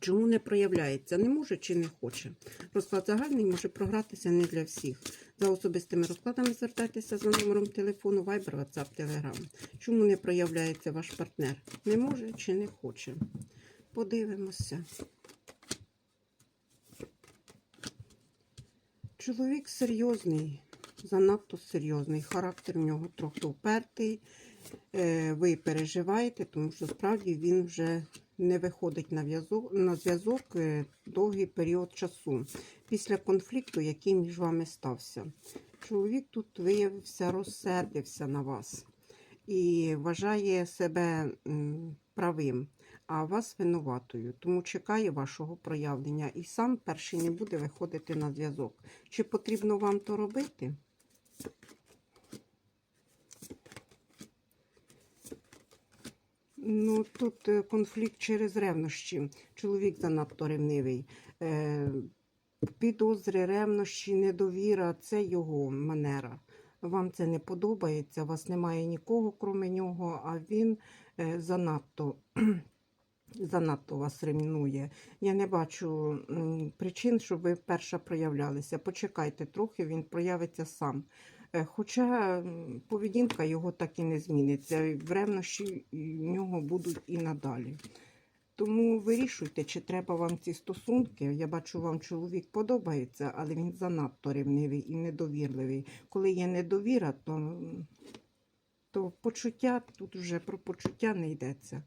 Чому не проявляється? Не може чи не хоче. Розклад загальний може програтися не для всіх. За особистими розкладами звертайтеся за номером телефону, Viber, WhatsApp, Telegram. Чому не проявляється ваш партнер? Не може чи не хоче? Подивимося. Чоловік серйозний, занадто серйозний. Характер в нього трохи впертий. Е, Ви переживаєте, тому що справді він вже не виходить на в'язок- на зв'язок е, довгий період часу після конфлікту, який між вами стався. Чоловік тут виявився, розсердився на вас і вважає себе правим, а вас винуватою. Тому чекає вашого проявлення і сам перший не буде виходити на зв'язок. Чи потрібно вам то робити? Ну, тут е, конфлікт через ревнощі. Чоловік занадто ревнивий. Е, підозри, ревнощі, недовіра це його манера. Вам це не подобається, вас немає нікого, крім нього, а він е, занадто, занадто вас ревнує. Я не бачу причин, щоб ви перша проявлялися. Почекайте трохи, він проявиться сам. Е, Хоча поведінка його так і не зміниться. ревнощі в нього будуть і надалі. Тому вирішуйте, чи треба вам ці стосунки. Я бачу, вам чоловік подобається, але він занадто ревнивий і недовірливий. Коли є недовіра, то, то почуття тут вже про почуття не йдеться.